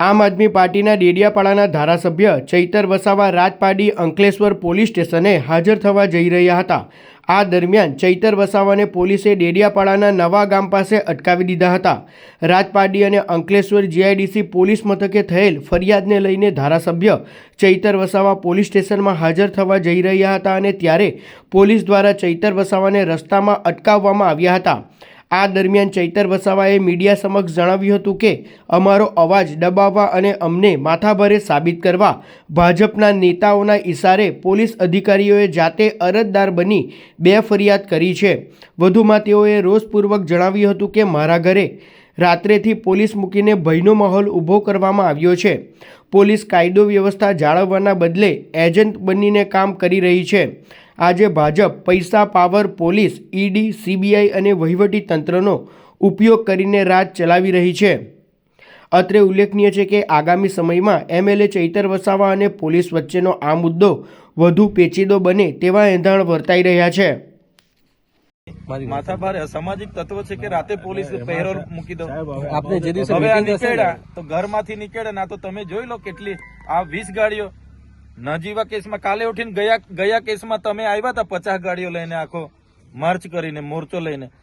આમ આદમી પાર્ટીના ડેડિયાપાડાના ધારાસભ્ય ચૈતર વસાવા રાજપાડી અંકલેશ્વર પોલીસ સ્ટેશને હાજર થવા જઈ રહ્યા હતા. આ દરમિયાન ચૈતર વસાવાને પોલીસે ડેડિયાપાડાના નવા ગામ પાસે અટકાવી દીધા હતા. રાજપાડી અને અંકલેશ્વર જીઆઈડીસી પોલીસ મથકે થયેલ ફરિયાદને લઈને ધારાસભ્ય ચૈતર વસાવા પોલીસ સ્ટેશનમાં હાજર થવા જઈ રહ્યા હતા અને ત્યારે પોલીસ દ્વારા ચૈતર વસાવાને રસ્તામાં અટકાવવામાં આવ્યા હતા. આ દરમિયાન ચૈતર વસાવાએ મીડિયા સમક્ષ જણાવ્યું હતું કે, અમારો અવાજ દબાવવા અને અમને માથાભારે સાબિત કરવા ભાજપના નેતાઓના ઇશારે પોલીસ અધિકારીઓએ જાતે અરજદાર બની બે ફરિયાદ કરી છે. વધુમાં તેઓએ રોષપૂર્વક જણાવ્યું હતું કે, મારા ઘરે રાત્રેથી પોલીસ મૂકીને ભયનો માહોલ ઊભો કરવામાં આવ્યો છે. પોલીસ કાયદો વ્યવસ્થા જાળવવાના બદલે એજન્ટ બનીને કામ કરી રહી છે. આજે ભાજપ, પૈસા, પાવર, પોલીસ, ઈડી, સીબીઆઈ અને વહીવટી તંત્રનો ઉપયોગ કરીને રાજ ચલાવી રહી છે. અત્રે ઉલ્લેખનીય છે કે આગામી સમયમાં એમએલએ ચૈતર વસાવા અને પોલીસ વચ્ચેનો આ મુદ્દો વધુ પેચીદો બને તેવા એંધાણ વર્તાઈ રહ્યા છે. માથા ભારે અસામાજિક તત્વ છે કે રાતે પોલીસ પહેરો મૂકી દો. આપણે જે દિવસે હવે આ નીકળ્યા તો ઘરમાંથી નીકળ્યા ના તો તમે જોઈ લો કેટલી આ વીસ ગાડીઓ. નજીવા કેસમાં કાલે ઉઠીને ગયા ગયા કેસમાં તમે આવ્યા હતા પચાસ ગાડીઓ લઈને આખો માર્ચ કરીને મોરચો લઈને.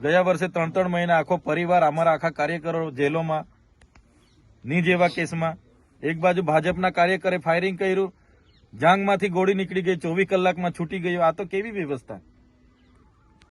ગયા વર્ષે ત્રણ ત્રણ મહિના આખો પરિવાર અમારા આખા કાર્યકરો જેલોમાં, ની જેવા કેસમાં, એક બાજુ ભાજપના કાર્યકરે ફાયરિંગ કર્યું, જાંગમાંથી ગોળી નીકળી ગઈ, ચોવીસ કલાકમાં છૂટી ગયો. આ તો કેવી વ્યવસ્થા?